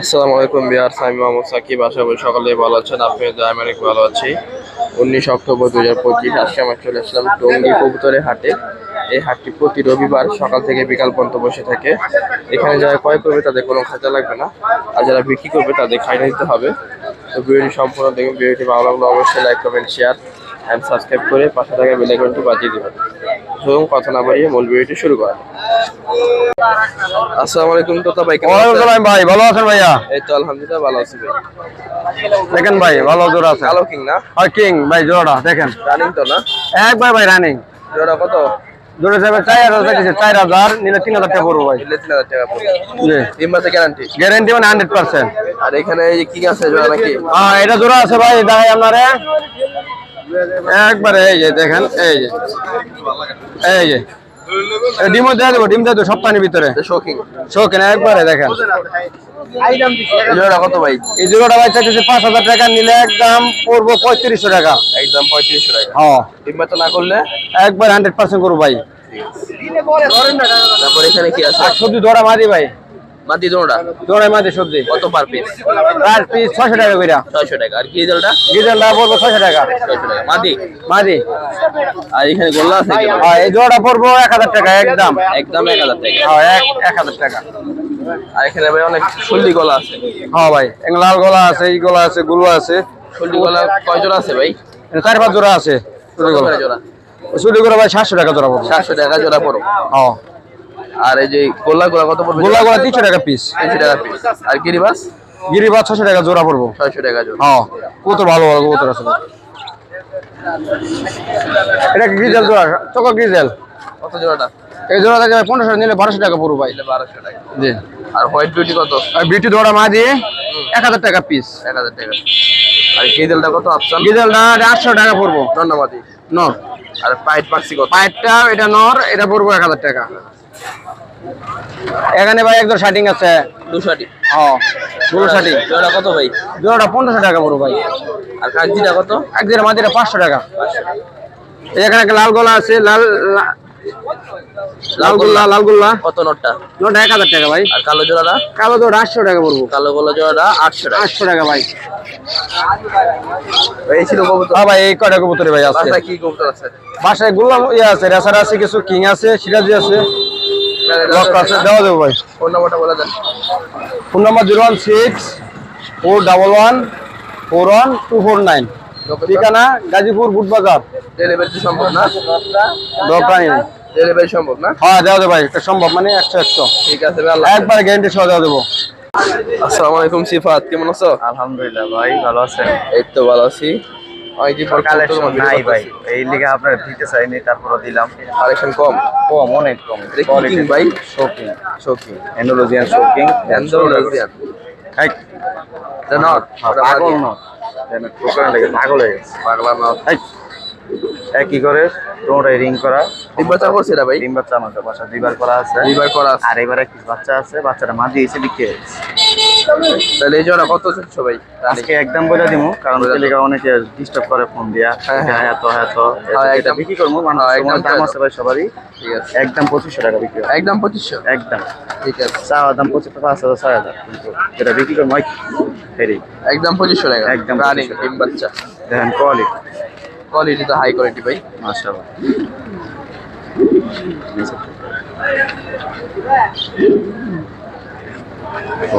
আসসালামু আলাইকুম বিহার সাইম মোহাম্মদ সাকিব। আশা করি সকলে ভালো আছেন। আপনি আমি ভালো আছি। উনিশ অক্টোবর দু হাজার পঁচিশ আজকে আমরা চলে আসলাম টঙ্গী কবুতরের হাটে। এই হাটটি প্রতি রবিবার সকাল থেকে বিকাল পর্যন্ত বসে থাকে। এখানে যারা ক্রয় করবে তাদের কোনো খাঁচা লাগবে না। আর যারা বিক্রি করবে তাদের খাইয়ে দিতে হবে। তো ভিডিওটি সম্পূর্ণ দেখুন। ভিডিওটি ভালো লাগলে অবশ্যই like comment share and subscribe করে পাশে থাকা বেল আইকনটি বাজিয়ে দেবেন। এবং কথা না বাড়িয়ে মূল ভিডিওটি শুরু করা। আসসালামু আলাইকুম তোতা ভাই কেমন আছেন? ওয়ালাইকুম ভাই ভালো আছেন ভাইয়া? এই তো আলহামদুলিল্লাহ ভালো আছি ভাই। দেখেন ভাই ভালো জোড়া আছে। কালো কিং না? আর কিং ভাই জোড়া দেখেন। রানিং তো না? একবার ভাই ভাই রানিং জোড়া কত? জোড়া যাবে চার হাজার দেখেছে চার হাজার নিলে তিন হাজার টাকা পড়ব ভাই। নিলে তিন হাজার টাকা পড়বে। জি। তিন মাসে গ্যারান্টি গ্যারেন্টি মানে হান্ড্রেড পার্সেন্ট আর এখানে এই কিং আছে জোড়া নাকি? হ্যাঁ এটা জোড়া আছে ভাই দেখাই আপনারে। একবারে এই যে দেখেন এই যে। এই যে। ডিমও দিয়ে দেবো ডিম দিয়ে দেবো সপ্তাহের ভিতরে। শোকিং শোকেন একবারে দেখেন। জোড়া কত ভাই? এই জোড়াটা ভাই চাইতেছে পাঁচ হাজার টাকা নিলে একদম পড়ব পঁয়ত্রিশশো টাকা। একদম পঁয়ত্রিশশো টাকা। হ্যাঁ তিন মাসে না করলে? একবার হান্ড্রেড পার্সেন্ট করব ভাই। তারপর এখানে কি আছে? সবজি দৌড়া মারি ভাই। মাটি জোড়া দৌড়াই মারি সবজি। কত পার পিস আর পিস ছয়শো টাকা কইরা। ছয়শো টাকা। আর কি জলটা ডিজেলটা পড়ব ছয়শো টাকা। ছয়শো টাকা। মাটি মারি আর এখানে গোল্লা আছে? হ্যাঁ এই জোড়া পড়ব এক হাজার টাকা একদম। একদম এক হাজার টাকা। হ্যাঁ এক এক হাজার টাকা। আর এখানে ভাই অনেক সল্লি গলা আছে। হ্যাঁ ভাই লাল গলা আছে এই গলা আছে গুলো আছে। গলা কয় জোড়া আছে ভাই? চার পাঁচ জোড়া আছে গলা। জোড়া? ভাই সাতশো টাকা জোড়া পড়ব। সাতশো টাকা জোড়া পড়ো হ্যাঁ। আর এই যে গোল্লা গোলা কত পড়বে? গোলা গোলা তিনশো টাকা পিস তিনশো টাকা পিস আর গিরিবাস? গিরিবাজ ছশো টাকা জোড়া পড়ব। ছয়শো টাকা জোড়া। হ্যাঁ কবুতর ভালো ভালো কবুতর আছে। এটা কি গ্রিজেল জোড়া? চকো গ্রিজেল কত জোড়াটা? এই জোড়া থেকে পনেরোশো নিলে বারোশো টাকা পড়ব ভাই। দিলে বারোশো টাকা। জি। আর হোয়াইট বিউটি কত? আর বিউটি দোড়া মা দিয়ে এক হাজার টাকা পিস এক হাজার টাকা। আর কেজেলটা কত অপশন ডিজেলটা আটশো টাকা পড়ব। ধন্যবাদ। নর। আর পাইট পাচ্ছি কত? পাইপটা এটা নর এটা পড়ব এক হাজার টাকা। এখানে ভাই একদম শার্টিং আছে। দুশোটি হ্যাঁ জোড়া কত ভাই? জোড়াটা পনেরোশো টাকা পড়ব ভাই। আর কত? পাঁচশো টাকা। এখানে একটা লাল গোলা আছে লাল লা- লাল গোল্লা লাল গোল্লা কত নোটটা? নোটা এক হাজার টাকা ভাই। আর কালো জোড়াটা? কালো জোড়া আটশো টাকা পড়ব কালো গোলা জোড়াটা আটশো টাকা। আটশো টাকা ভাই। এই ছিল কবুতর। হ্যাঁ ভাই এই কটা কবুতরে ভাই আছে? কি কবুতর আছে? বাসায় গোল্লা ইয়ে আছে রেসার আছে কিছু কিং আছে সিরাজি আছে। লক আছে। দেওয়া দেবো ভাই। ফোন নাম্বারটা বলে দেন। Phone number zero one six four double one four one two four nine. ঠিকানা গাজীপুর বুট বাজার। ডেলিভারি সম্ভব না? ডেলিভারি সম্ভব না? হ্যাঁ দেওয়া দেবো ভাই। এটা সম্ভব মানে একশো একশো। ঠিক আছে একবার গ্যারেন্টি সহ দেওয়া দেবো। আসসালামু আলাইকুম সিফাত। কেমন আছো? আলহামদুলিল্লাহ ভাই ভালো আছেন? এই তো ভালো আছি। কালেকশন নাই ভাই। এই লিগে আপনার দিতে চাইনি তারপরে দিলাম। কালেকশন কম? কম অনেক কম। ভাই? শোকিং শোকিং নট পাগল লেগে পাগল হয়ে গেছে। পাগলা নট এই, এক কি করে রিং করা। বছর করছে এটা ভাই? ডিম বাচ্চা আমাদের বাসা দুইবার করা আছে। দুইবার করা আছে। আর এবারে বাচ্চা আছে বাচ্চাটা মা দিয়েছে বিক্রি। তাহলে এই জন্য কত চলছে ভাই? আজকে একদম বলে দিমু কারণ লেগে অনেকে ডিস্টার্ব করে ফোন দিয়া। হ্যাঁ, হ্যাঁ। হ্যাঁ এত এত হ্যাঁ, এটা একদম। বিক্রি করব হ্যাঁ, একদম দাম আছে ভাই সবারই। ঠিক আছে। একদম পঁচিশশো টাকা বিক্রি হয় একদম পঁচিশশো? একদম। ঠিক আছে। চাওয়া দাম পঁচিশ পাঁচ হাজার ছয় হাজার। বিক্রি করব ফেরি। একদম পঁচিশশো টাকা। একদম রানিং 2500 ডিম বাচ্চা। দেখেন কোয়ালিটি কোয়ালিটি তো হাই কোয়ালিটি ভাই। মাশাআল্লাহ।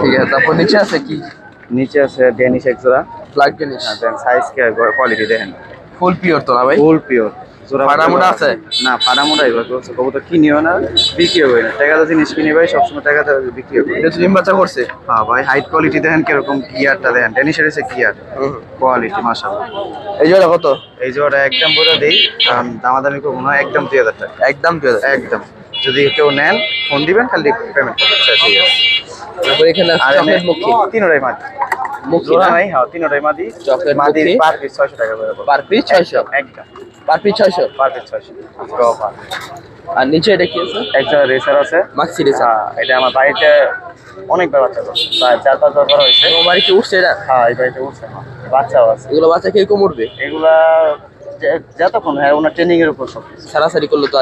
ঠিক আছে তারপর নিচে আছে কি? নিচে আছে ডেনিশ এক্সরা ফ্লাগ জিনিস দেন সাইজ কে কোয়ালিটি দেখেন। ফুল পিওর তো না ভাই? ফুল পিওর আছে? না এবার কবুতর কিনিও না বিক্রিও করি না। জিনিস কিনি ভাই সবসময় টাকাতে বিক্রিও করি। এটা ডিম বাচ্চা করছে? হ্যাঁ ভাই হাইট কোয়ালিটি দেখেন কীরকম গিয়ারটা দেখেন। এসে গিয়ার কোয়ালিটি মাশাআল্লাহ। এই জোড়া কত? এই জোড়া একদম বলে দেই কারণ দামাদামি করব না একদম দুই হাজার টাকা। একদম দুই হাজার। একদম। যদি কেউ নেন ফোন দিবেন খালি পেমেন্ট করবেন। আচ্ছা, ঠিক আছে। তারপর এখানে আছে চকলেট মুখী। তিনোটাই মুখী জোড়া নাই হ্যাঁ তিনোটাই মাদি। চকলেট মাদি? পার পিস ছয়শো টাকা করে পার পিস ছয়শো? একদম। পার পিস ছয়শো? পার পিস ছয়শো। আজকে অফার আর নিচে এটা কি আছে? একটা রেসার আছে। মাক্সি রেসার এটা আমার বাড়িতে অনেকবার বাচ্চা করছে। প্রায় চার পাঁচবার করা হয়েছে। তোমার বাড়িতে উঠছে এটা? হ্যাঁ এই বাড়িতে উঠছে। বাচ্চাও আছে। এগুলো বাচ্চা কীরকম উঠবে এগুলা যতক্ষণ হ্যাঁ ওনার ট্রেনিং এর উপর সব কিছু সারাসারি করলে তো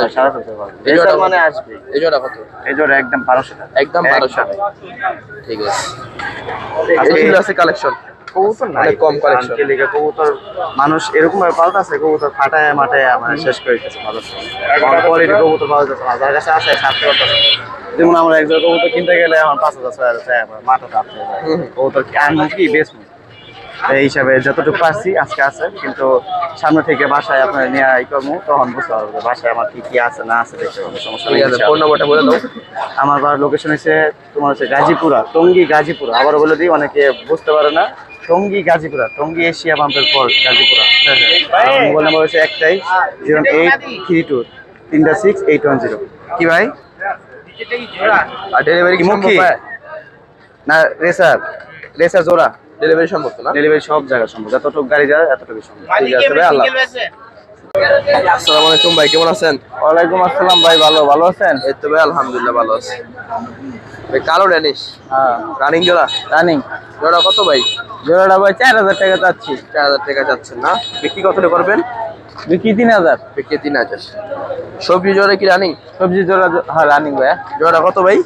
রেসার মানে আসবে এই জোড়া কত? এই জোড়া একদম টাকা। একদম ঠিক আছে। কালেকশন কবুতর কম। আনকেলিকা কবুতর মানুষ এরকম ভাবে পাল্টাছে কবুতর ফাটায় মাটায় মানে শেষ করে দিতেছে মানুষ। কোয়ালিটি কবুতর পাওয়া যাচ্ছে না যার কাছে আছে সাথে যেমন আমরা একজন কবুতর কিনতে গেলে আমার পাঁচ হাজার ছয় হাজার টাকা মাথা চাপতে কবুতর কি আনব কি বেচবো? এই হিসাবে যতটুকু পারছি আজকে আছে কিন্তু সামনে থেকে বাসায় আপনার নিয়ে ই করব তখন বুঝতে পারব বাসায় আমার কি কি আছে না আছে দেখতে পাবো সমস্যা ফোন। বলে দাও। আমার বাড়ির লোকেশন হচ্ছে তোমার হচ্ছে গাজীপুরা টঙ্গি গাজীপুরা আবার বলে দিই অনেকে বুঝতে পারে না টঙ্গি গাজীপুরা টঙ্গি এশিয়া পাম্পের পর গাজীপুরা। মোবাইল নাম্বার হচ্ছে একটাই জিরো এইট থ্রি টু তিনটা সিক্স এইট ওয়ান জিরো কি ভাই? আর ডেলিভারি কি মুখী? না রেসার রেসার জোড়া। ডেলিভারি সম্ভব না? ডেলিভারি সব জায়গায় সম্ভব। যতটুকু গাড়ি যায় এতটুকু সম্ভব। ঠিক আছে ভাই আল্লাহ আসসালামু আলাইকুম ভাই কেমন আছেন? ওয়ালাইকুম আসসালাম ভাই ভালো ভালো আছেন? এই তো ভাই আলহামদুলিল্লাহ ভালো আছি। ভাই কালো ড্যানিশ হ্যাঁ। রানিং জোড়া? রানিং জোড়া কত ভাই? জোড়াটা ভাই চার হাজার টাকা চাচ্ছি। চার হাজার টাকা যাচ্ছেন না? বিক্রি কত হলে করবেন? বিক্রি তিন হাজার। বিক্রি তিন হাজার। সবজি জোড়া কি রানিং সবজি জোড়া হ্যাঁ রানিং ভাইয়া। জোড়া কত ভাই?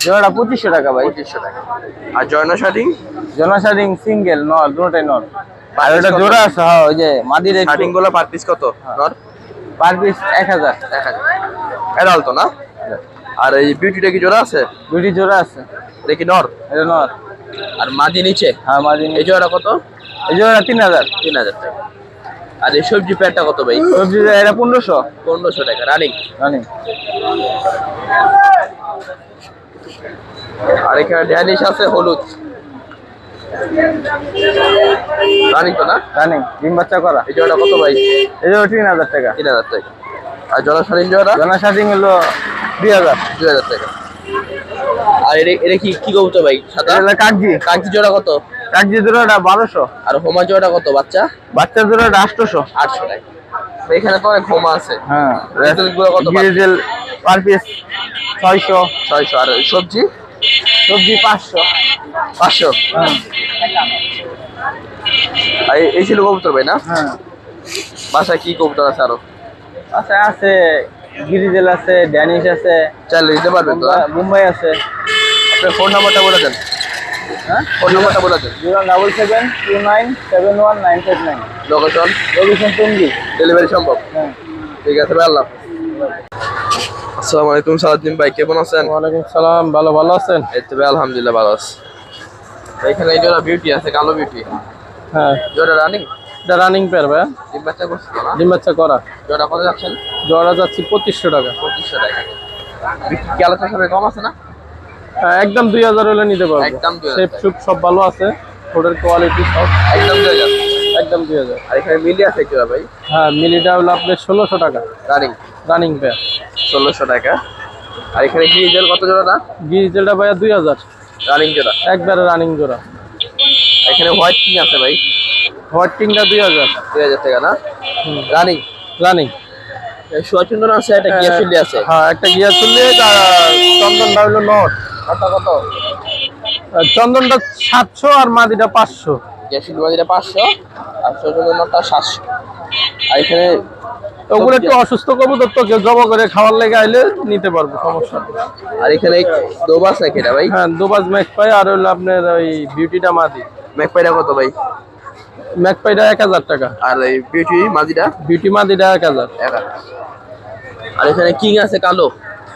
জোড়াটা পঁচিশশো টাকা ভাই। পঁচিশশো টাকা। আর জয়না শার্টিং জনসারিং সিঙ্গেল নর দুটোটাই নর আর ওটা জোড়া আছে হ্যাঁ ওই যে মাদির শার্টিংগুলো পার পিস কত? নর পার পিস এক হাজার। এক হাজার। এডাল তো না? আর এই বিউটিটা কি জোড়া আছে? দুটি জোড়া আছে। কি নর? এটা নর। আর মাদি নিচে? হ্যাঁ মাদির এই জোড়া কত? এই জোড়া তিন হাজার। তিন হাজার টাকা। আর এই সবজি প্যাটটা কত ভাই? সবজি এটা পনেরোশো। পনেরোশো টাকা রানিং। রানিং। আর এখানে ড্যানিশ আছে হলুদ। রানিং তো না? রানিং ডিম বাচ্চা করা। এই জোড়া কত ভাই? এই জোড়া তিন হাজার টাকা। তিন হাজার টাকা। আর জোড়া জোড়া হলো দুই হাজার। দুই হাজার টাকা। আর এটা এটা কি কি কবুতর ভাই? সাদা? এটা হলো কাকজি। কাঞ্চি জোড়া কত? কাকজি জোড়াটা বারোশো। আর হোমা জোড়া কত বাচ্চা? বাচ্চা জোড়াটা আটশোশো। আটশো টাকা। এখানে তো অনেক হোমা আছে। হ্যাঁ। রেজাল্টগুলো কত গ্রিজেল পার পিস ছয়শো। ছয়শো আর সবজি? সবজি পাঁচশো। পাঁচশো? হ্যাঁ। এই- ছিল কবুতর ভাই না? হ্যাঁ। বাসায় কি কবুতর আছে আরও? আচ্ছা আছে গিরিজেল আছে ড্যানিশ আছে। চাইলে দিতে পারবেন তো মুম্বাই- মুম্বাই আছে। আপনার ফোন নাম্বারটা বলে দেন। হ্যাঁ? ফোন নাম্বারটা বলে দেন। Zero double seven two nine seven one nine five nine. Location? Location Tongi. Delivery সম্ভব? হ্যাঁ। ঠিক আছে ভাই আল্লাহ আসসালামু আলাইকুম ভাই কেমন আছেন? ওয়ালাইকুম সালাম ভালো ভালো আছেন? এই তো ভাই আলহামদুলিল্লাহ ভালো আছি। এখানে এই জোড়া বিউটি আছে কালো বিউটি হ্যাঁ। জোড়া রানিং এটা রানিং পেয়ার ভাই ডিম বাচ্চা করছে তো না? ডিম বাচ্চা করা। জোড়া কত যাচ্ছেন? জোড়া যাচ্ছি পঁচিশশো টাকা। পঁচিশশো টাকা। বিক্রি কি আলোচনা কম আছে না? একদম দুই হাজার হলে নিতে পারব। একদম 2000 শেপ সুপ সব ভালো আছে ফোটের কোয়ালিটি সব। একদম দুই হাজার। একদম দুই হাজার। আর এখানে মিলি আছে জোড়া ভাই? হ্যাঁ মিলিটা হলো আপনার ষোলোশো টাকা। রানিং রানিং পেয়ার ষোলোশো টাকা। আর এখানে গিজেল কত জোড়া না গিরিজেলটা ভাইয়া দুই হাজার। রানিং জোড়া। একবারে রানিং জোড়া। এখানে হোয়াইট কিং আছে ভাই। হোয়াইট কিংটা দুই হাজার। দুই হাজার টাকা না? রানিং রানিং সুয়াচন্দন আছে একটা গিয়া ফিল্ডে আছে। হ্যাঁ একটা গিয়ার চললে চন্দনটা হলো নট কত? চন্দনটা সাতশো আর মাদিটা পাঁচশো। গিয়া ফিল্ড পাঁচশো আর সুয়াচন্দনটা সাতশো। আর এখানে ওগুলো একটু অসুস্থ কবুতর তো কেউ জবা করে খাওয়ার লেগে আইলে নিতে পারব সমস্যা আর এখানে দোবাস নাকি এটা ভাই? হ্যাঁ দুবাজ ম্যাকপাই আর হলো আপনার ওই বিউটিটা মাদি। ম্যাকপাইটা কত ভাই? ম্যাকপাইটা এক হাজার টাকা। আর এই বিউটি মাদিটা? বিউটি মাদিটা এক হাজার। আর এখানে কিং আছে কালো?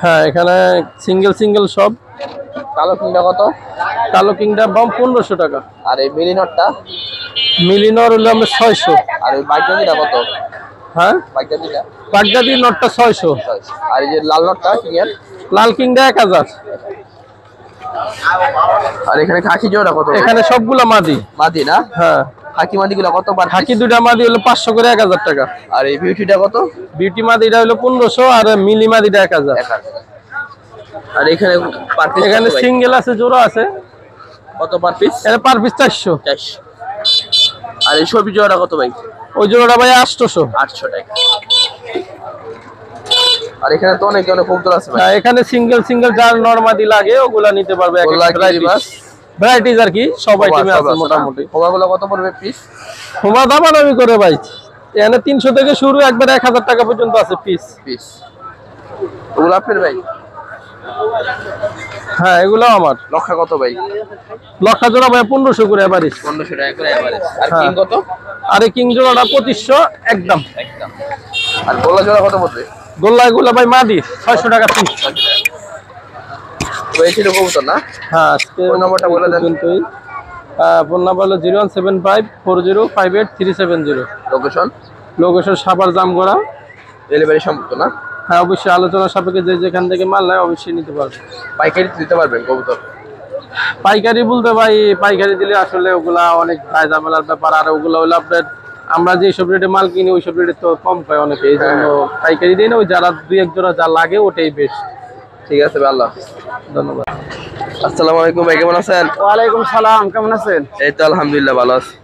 হ্যাঁ এখানে সিঙ্গেল সিঙ্গেল সব। কালো কিংটা কত? কালো কিংটা বাম পনেরোশো টাকা। আর এই মিলিনটটা? মিলিনর হলো আমরা ছয়শো। আর ওই বাইকটা কত? হ্যাঁ? বাইকটা দিটা বাগদাদি নটটা ছয়শো। আর এই যে লাল নটটা কিং এর লাল কিংটা এক হাজার। আর এখানে খাকি জোড়া কত? এখানে সবগুলা মাদি। মাদি না? হ্যাঁ। খাকি মাদি মাদিগুলো কত বার হাকি দুটা মাদি হলো পাঁচশো করে এক হাজার টাকা। আর এই বিউটিটা কত? বিউটি মাদিটা হলো পনেরোশো আর মিলি মাদিটা এক হাজার। এক হাজার। আর এখানে পার পিস এখানে সিঙ্গেল আছে জোড়া আছে। কত পার পিস এটা পার পিস চারশো। চারশো। আর এই সবজি জোড়া কত ভাই? ওই জোড়াটা ভাই আটশোশো। আটশো টাকা। আর এখানে তো অনেক অনেক কবুতর আছে ভাই। হ্যাঁ, এখানে সিঙ্গেল সিঙ্গেল যার নর্মাদি লাগে ওগুলা নিতে পারবে ওগুলা কি রিভার্স? ভ্যারাইটিস আর কি সব আইটেমে আছে মোটামুটি। কমাগুলো কত পড়বে পিস হোমা দামাদামি করে ভাই এখানে তিনশো থেকে শুরু একবার এক হাজার টাকা পর্যন্ত আছে পিস পিস ওগুলো আপনার ভাই? হ্যাঁ এগুলো আমার। লক্ষা কত ভাই? লক্ষা জোড়া ভাই পনেরোশো করে এবারিস পনেরোশো টাকা করে এভারেজ আর হ্যাঁ। কিং কত? আর এই কিং জোড়াটা পঁচিশশো একদম। একদম। আর গোলা জোড়া কত পড়বে? গোল্লা এগুলো ভাই মাদি ছয়শো টাকা পিস। হয়েছিল কবুতর না? হ্যাঁ আজকে ফোন নাম্বারটা বলে দেন। পর্যন্তই। ফোন নাম্বার হলো zero one seven five four zero five eight three seven zero. Location location Savar Jamgora. Delivery সম্ভব না? হ্যাঁ অবশ্যই আলোচনা সাপেক্ষে যে যেখান থেকে মাল নেয় অবশ্যই নিতে পারবে। পাইকারি দিতে পারবেন কবুতর? পাইকারি বলতে ভাই পাইকারি দিলে আসলে ওগুলা অনেক ঝামেলার ব্যাপার আর ওগুলা হলো আপনার আমরা যে সব রেটে মাল কিনি ওই সব রেটে তো কম পাই অনেকে এই জন্য পাইকারি দিই না ওই যারা দুই এক জোড়া যা লাগে ওটাই বেস্ট ঠিক আছে ভাই আল্লাহ ধন্যবাদ। আসসালামু আলাইকুম ভাই কেমন আছেন? ওয়ালাইকুম সালাম কেমন আছেন? এই তো আলহামদুলিল্লাহ ভালো আছি।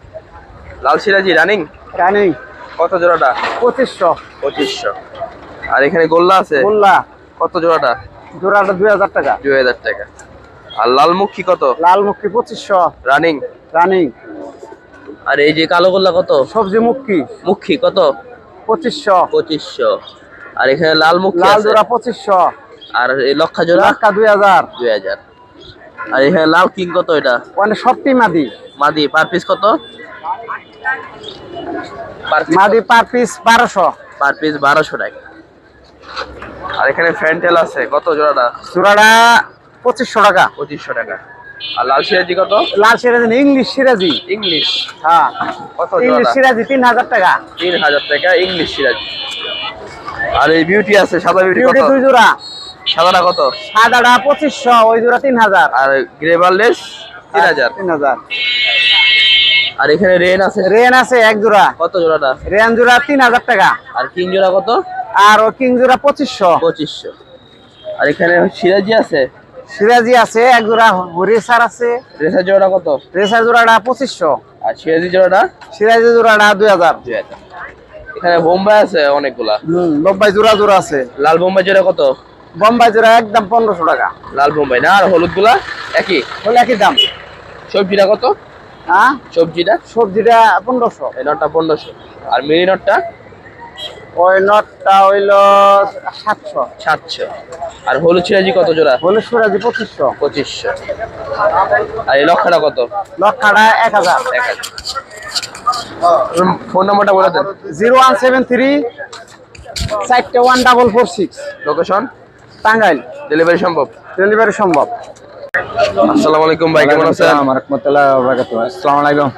লাল সিরাজি রানিং রানিং কত জোড়াটা? পঁচিশশো। পঁচিশশো। আর এখানে গোল্লা আছে? মোল্লা কত জোড়াটা? জোড়াটা দুই হাজার টাকা। দুই হাজার টাকা। আর লালমুখী কত? লাল মুখী পঁচিশশো। রানিং? রানিং। আর এই যে কালো গোল্লা কত? সবজি মুখী। মুখী কত? পঁচিশশো। পঁচিশশো। আর এখানে লাল মুখী লাল জোড়া পঁচিশশো। আর এই লক্ষা জোড়া? লাক্কা দুই হাজার। দুই হাজার। আর এখানে লাল কিং কত এটা? মানে সবটি মাদি। মাদি পার পিস কত? মাদি পার পিস বারোশো। পার পিস বারোশো টাকা। আর এখানে ফ্যান্টেল আছে কত জোড়াটা? জোড়াটা পঁচিশশো টাকা। পঁচিশশো টাকা। আর লাল সিরাজি কত? লাল সিরাজি ইংলিশ সিরাজি। ইংলিশ। হ্যাঁ। কত ইংলিশ সিরাজি তিন হাজার টাকা। তিন হাজার টাকা ইংলিশ সিরাজি। আর এই বিউটি আছে সাদা বিউটি কত? দুই জোড়া। সাদাটা কত? সাদাটা পঁচিশশো ওই জোড়া তিন হাজার। আর গ্রেভারলেস তিন হাজার। তিন হাজার। আর এখানে রেন আছে? রেন আছে এক জোড়া। কত জোড়াটা? রেন জোড়া তিন হাজার টাকা। আর কিং জোড়া কত? আর ও কিং জোড়া পঁচিশশো। পঁচিশশো। আর এখানে সিরাজি আছে? সিরাজি আছে এক জোড়া রেসার আছে। রেসার জোড়া কত? রেসার জোড়াটা পঁচিশশো। আর সিরাজি জোড়াটা? সিরাজি জোড়াটা দুই হাজার। দুই হাজার। এখানে বোম্বাই আছে অনেকগুলা। হম বোম্বাই জোড়া জোড়া আছে। লাল বোম্বাই জোড়া কত? বোম্বাই জোড়া একদম পনেরোশো টাকা। লাল বোম্বাই না? আর হলুদগুলা একই? হলে একই দাম। সবজিটা কত? হ্যাঁ? সবজিটা? সবজিটা পনেরোশো। এই নটটা পনেরোশো। আর মিনি নটটা? ওই নটটা হইল সাতশো। সাতশো। আর হলুদ সিরাজি কত জোড়া? হলে সুরাজি পঁচিশশো। পঁচিশশো। আর এই লক্ষাটা কত? লক্ষাটা এক হাজার। এক হাজার। ফোন নাম্বারটা বলে দেন। জিরো ওয়ান সেভেন থ্রি চারটে one double four six. Location? Tangail. Delivery সম্ভব? ডেলিভারি সম্ভব। আসসালামু আলাইকুম ভাই কেমন আছেন? আসসালামু আলাইকুম।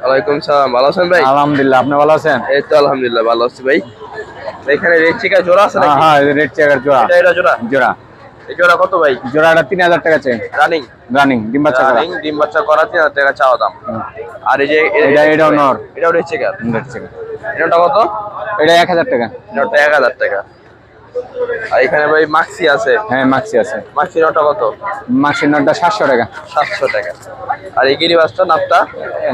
ওয়ালাইকুম সালাম ভালো আছেন ভাই? আলহামদুলিল্লাহ আপনি ভালো আছেন? এই তো আলহামদুলিল্লাহ ভালো আছি ভাই। এখানে রেড চিকা জোড়া আছে হ্যাঁ নাকি? হ্যাঁ রেড চেকার জোড়া। এটা এটা জোড়া? জোড়া। এই জোড়া কত ভাই? জোড়াটা হাজার টাকা চাই রানিং? রানিং ডিম বাচ্চা রানিং ডিম বাচ্চা করা তিন হাজার টাকা চাওয়া দাম। আর এই যে এটা- এটাও নর। এটাও রেড চিকা রেড চেকার। এটা কত? এটা এক হাজার টাকা। নটা এক হাজার টাকা। আর এখানে ভাই মাক্সি আছে। হ্যাঁ মাক্সি আছে। মাক্সি নটা কত? নটটা সাতশো টাকা। সাতশো টাকা। আর এই গিরিবাসটা নাপটা?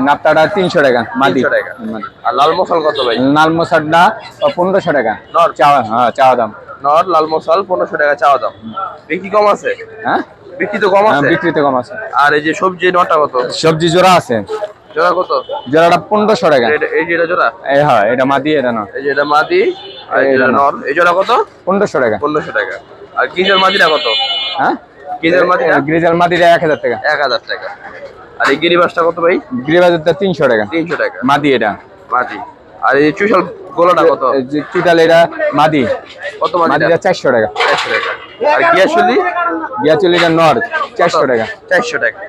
নাপ্তাটা তিনশো টাকা তিনশো টাকা। আর লাল মশাল কত ভাই? লাল মশারটা পনেরোশো টাকা। নর। চাওয়া হ্যাঁ চাওয়া দাম। নর লাল মশাল পনেরোশো টাকা চাওয়া দাম। বিক্রি কম আছে? হ্যাঁ? বিক্রি তো কম হ্যাঁ, আছে। বিক্রিতে কম আছে। আর এই যে সবজি নটা কত? সবজি জোড়া আছে। জোড়া কত? জোড়াটা পনেরোশো টাকা। এই যে এটা জোড়া? হয় এটা মাদি এটা না এই যে এটা মাদি আর এটা নর এই জোড়া কত? টাকা। টাকা। আর গিজার মাদিটা কত? হ্যাঁ? গিজার মাদিটা মাদিটা টাকা। এক হাজার টাকা। আর এই গিরিবাসটা কত ভাই? টাকা। তিনশো টাকা। মাদি এটা। মাদি। আর এই গোলাটা কত? যে এটা মাদি। কত মাদিটা টাকা। চারশো টাকা। আর গিয়াশুলি গিয়াচুলিটা নর চারশো টাকা। চারশো টাকা।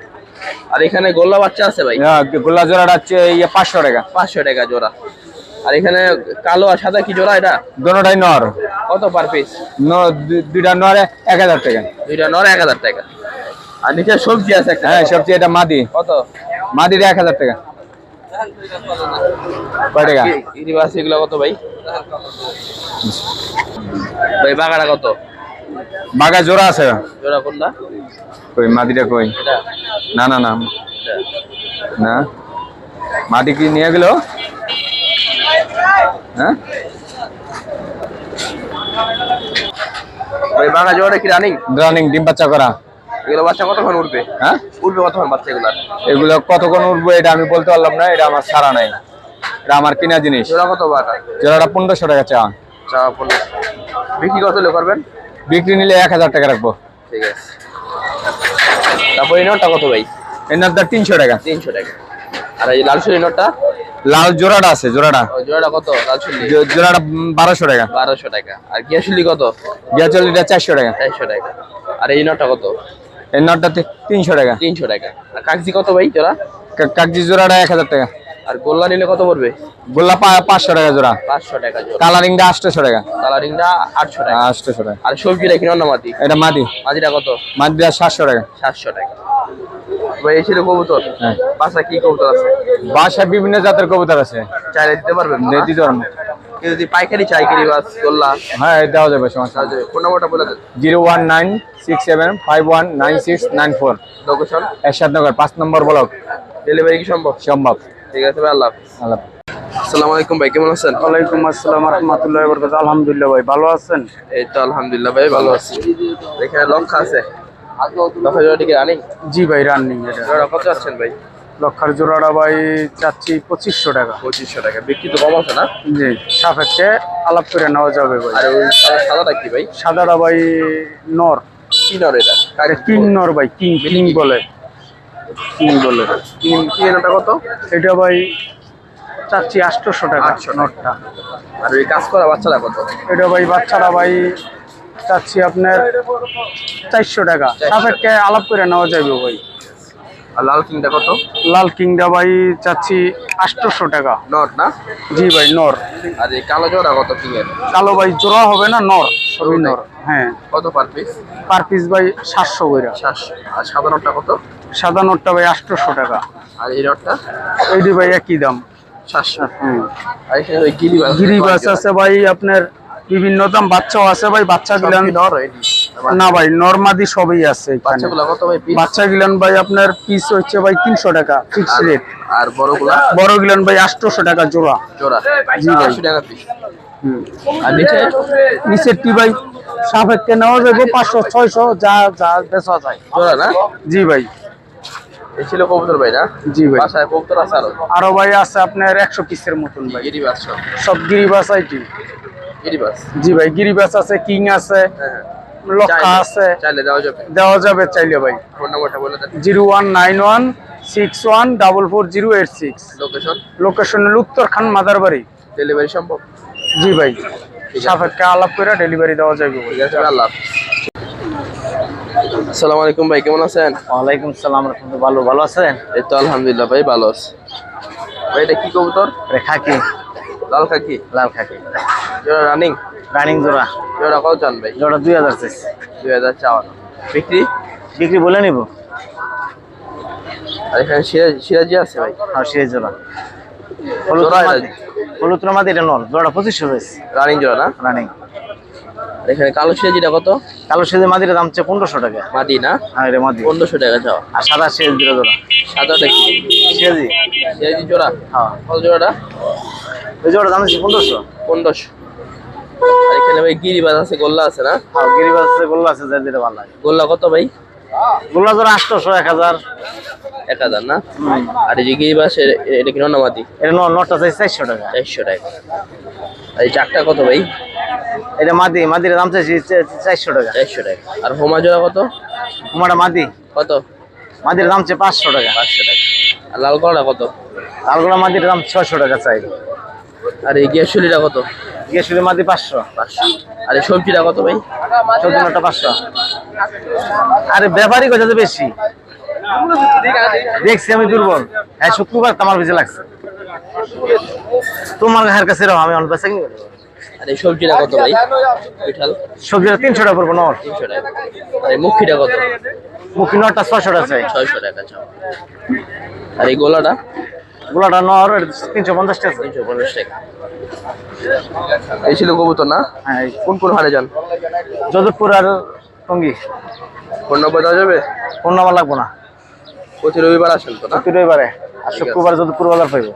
আর এখানে গোল্লা বাচ্চা আছে ভাই? হ্যাঁ, গোল্লা জোড়াটা হচ্ছে ইয়ে পাঁচশো টাকা। পাঁচশো টাকা জোড়া। আর এখানে কালো আর সাদা কি জোড়া এটা? দোনোটাই নর। কত পার পিস দুইটা নর এক হাজার টাকা। দুইটা নর এক হাজার টাকা। আর নিচে সবজি আছে একটা। হ্যাঁ সবচেয়ে এটা মাদি। কত? মাদিটা এক হাজার টাকা। কয় টাকা? ইরিবাস এগুলো কত ভাই? ভাই বাগাটা কত? বাঘা জোড়া আছে। জোড়া কোনটা? কই মাদিটা কই? না না না। না? মাটি কি নিয়ে গেল? হ্যাঁ? জোড়া কি রানিং রানিং ডিম বাচ্চা করা। এগুলো বাচ্চা কতক্ষণ উঠবে? হ্যাঁ? উঠবে কতক্ষণ বাচ্চা এগুলা? এগুলো কতক্ষণ উঠবো এটা আমি বলতে পারলাম না এটা আমার সারা নাই। এটা আমার কিনা জিনিস। জোড়া কত বাটা জোড়াটা পনেরোশো টাকা চা চা পনেরো বিক্রি কত হলে করবেন? বিক্রি নিলে এক হাজার টাকা রাখব। ঠিক আছে। তারপর কত ভাই? তিনশো টাকা। তিনশো টাকা। আর এই লাল সুরি নোটটা? লাল জোড়াটা আছে জোড়াটা। জোড়াটা কত? লাল জোড়াটা বারোশো টাকা। বারোশো টাকা। আর গিয়াশুলি কত? গিয়াচল্লিটা চারশো টাকা। চারশো টাকা। আর এই নোটটা কত? এর নামটা তিনশো টাকা। তিনশো টাকা। আর কাগজি কত ভাই জোড়া? কাগজি জোড়াটা এক হাজার টাকা। আর গোল্লা নিলে কত পড়বে? গোল্লা পাঁচশো টাকা জোড়া। পাঁচশো টাকা কালারিংটা আটশোশো টাকা। কালারিংটা আটশো টাকা। আটশোশো টাকা। আর সবজিটা কিনো না মাটি? এটা মাটি। মাটিটা কত? মাটিটা সাতশো টাকা। সাতশো টাকা। ভাই এই কবুতর? হ্যাঁ। বাসা কি কবুতর আছে? বাসায় বিভিন্ন জাতের কবুতর আছে। চাইলে দিতে পারবেন? দিতে পারব কেউ যদি পাইকারি চাইকারি বাস গোল্লা? হ্যাঁ দেওয়া যাবে সমস্যা তাহলে ফোন নাম্বারটা বলে দেন। Zero one nine six seven five one nine six nine four. Location Ershadnagar পাঁচ নম্বর ব্লক। ডেলিভারি কি সম্ভব? সম্ভব। ঠিক আছে ভাই আল্লাহ আল্লাহ আসসালামু আলাইকুম ভাই কেমন আছেন? ওয়ালাইকুম আসসালাম রহমতুল্লাহ বরকাত আলহামদুলিল্লাহ ভাই ভালো আছেন? এই তো আলহামদুলিল্লাহ ভাই ভালো আছি। এখানে লক্ষা আছে। টিকে রানিং জি ভাই রানিং এটা। কত আছেন ভাই? লক্ষার জোড়াটা ভাই চাচ্ছি পঁচিশশো টাকা। পঁচিশশো টাকা। বিক্রি তো কম আছে না? জি সাপেক্ষে আলাপ করে নেওয়া যাবে ভাই। আর ওই সাদাটা কি ভাই? সাদাটা ভাই নর। কি নর এটা। আরে কিং নর ভাই কিং কিং বলে। কিং বলে। কি কি নটা কত? এটা ভাই চাচ্ছি আটশোশো টাকা 800 নটটা আর ওই কাজ করা বাচ্চাটা কত? এটা ভাই বাচ্চারা ভাই চাচ্ছি আপনার চারশো টাকা। সাপেক্ষে আলাপ করে নেওয়া যাবে ভাই। আর লাল কিংটা কত? লাল কিংটা ভাই চাচ্ছি আটশোশো টাকা। নর না? জি ভাই নর। আর এই কালো জোড়া কত কিংয়ের? কালো ভাই জোড়া হবে না নর। সবই নর হ্যাঁ। কত পার পিস পার পিস ভাই সাতশো কইরা সাতশো। আর সাদা নটটা কত? সাদা নটটা ভাই আটশোশো টাকা। আর এই নটটা এইটি ভাই একই দাম। সাতশো। হুম। গিরিবাস আছে ভাই আপনার বিভিন্ন দাম বাচ্চাও আছে ভাই বাচ্চা গিলান না ভাই নর্মাদি সবই আছে বাচ্চা গিলান ভাই আপনার পিস হচ্ছে ভাই তিনশো টাকা ফিক্স রেট আর বড়গুলা? বড় গিলান ভাই আটশোশো টাকা জোড়া। জোড়া। জি ভাই। টাকা পিস আর নিচে? ভাই সাপেক্ষে নেওয়া যাবে পাঁচশো ছয়শো যা যা বেচা যায়। জোড়া না? জি ভাই। এই ছিল কবুতর ভাই না? জি ভাই। বাসায় কবুতর আছে আরও? আরও ভাই আছে আপনার একশো পিসের মতন ভাই। সব গিরিবাস আইটি। জি ভাই গিরিবাস আছে কিং আছে হ্যাঁ হ্যাঁ। লক্ষা আছে। দেওয়া যাবে। চাইলে ভাই। ফোন নাম্বারটা বলে দেন। Zero one nine one six one double four zero eight six. Location? Location হলো খান মাদারবাড়ি। ডেলিভারি সম্ভব? জি ভাই সাপেক্ষে আলাপ করে ডেলিভারি দেওয়া যাবে। ঠিক আছে আল্লাহ আসসালামু আলাইকুম ভাই কেমন আছেন? ওয়ালাইকুম সালাম রহমতুল্লাহ ভালো ভালো আছেন? এই তো আলহামদুলিল্লাহ ভাই ভালো আছি। ভাই এটা কি কবুতর? খাকি। লাল কাকি লাল খাকি। জোড়া রানিং রানিং জোড়া। জোড়া কত চান ভাই? জোড়া দুই হাজার চাইছি। দুই হাজার চাওয়ানো বিক্রি? বিক্রি বলে নিব। আর এখানে সিরাজ- সিরাজি আছে ভাই? আর সেই জোড়া। হলুদ জোড়া এটা? এটা জোড়া পঁচিশশো চাইছি। রানিং জোড়া না? রানিং এখানে কালো সিরাজিটা কত? কালো সেজে মাদির দাম হচ্ছে পনেরোশো টাকা। মাদি না? আর এটা মাদি পনেরোশো টাকা চাওয়া। আর সাদা সেজ দিল জোড়া। সাদাটা কি সেজি সিরাজি জোড়া? হ্যাঁ। কত জোড়াটা? ওই জোড়া দাম হচ্ছে পনেরোশো। পনেরোশো। এখানে ভাই গিরিবাজ আছে গোল্লা আছে না? আর গিরিবাস আছে গোল্লা আছে যার দিতে ভালো লাগে। গোল্লা কত ভাই? গোল্লা জোড়া আটশোশো এক হাজার। এক হাজার না? আর এই যে গিরিবাজ এটা কি নন্নামাতি এটা ন- নটটা চাইছে চারশো টাকা। চারশো টাকা। আর এই চারটা কত ভাই? এটা মাদি মাদির দাম চাইছি চা- চারশো টাকা। চারশো টাকা। আর হোমা জোড়া কত? কুমারটা মাদি। কত? মাদির দাম হচ্ছে পাঁচশো টাকা। পাঁচশো টাকা। আর লাল কলাটা কত? লালগোলা মাদির দাম ছয়শো টাকা চাই। আর এই গিয়াশুলিটা কত? গেসুরি মাদি পাঁচশো। আর সবজিটা কত ভাই? চোদ্দ নটা পাঁচশো। আরে ব্যাপারই কথা বেশি। দেখছি আমি দুর্বল। হ্যাঁ শুক্রবার তো আমার বেশি লাগছে। তোমার ঘরের কাছে আমি কিনে দেবো। আর সবজিটা কত ভাই? সবজিটা তিনশো টাকা পড়ব তিনশো টাকা। আর মুখিটা কত? মুখি ছয়শো টাকা ছয়শো টাকা চাও। আর এই গোলাটা? গোলাটা নর তিনশো পঞ্চাশ টাকা। তিনশো পঞ্চাশ টাকা। এই ছিল কবুতর না? হ্যাঁ এই। কোন কোন হারে যান? যোধপুর আর টঙ্গি। ফোন নম্বর দেওয়া যাবে? ফোন নাম্বার লাগবো না। প্রতি রবিবার আসেন তো প্রতি রবিবারে। আর শুক্রবার যোধপুর বাজার পাইবো।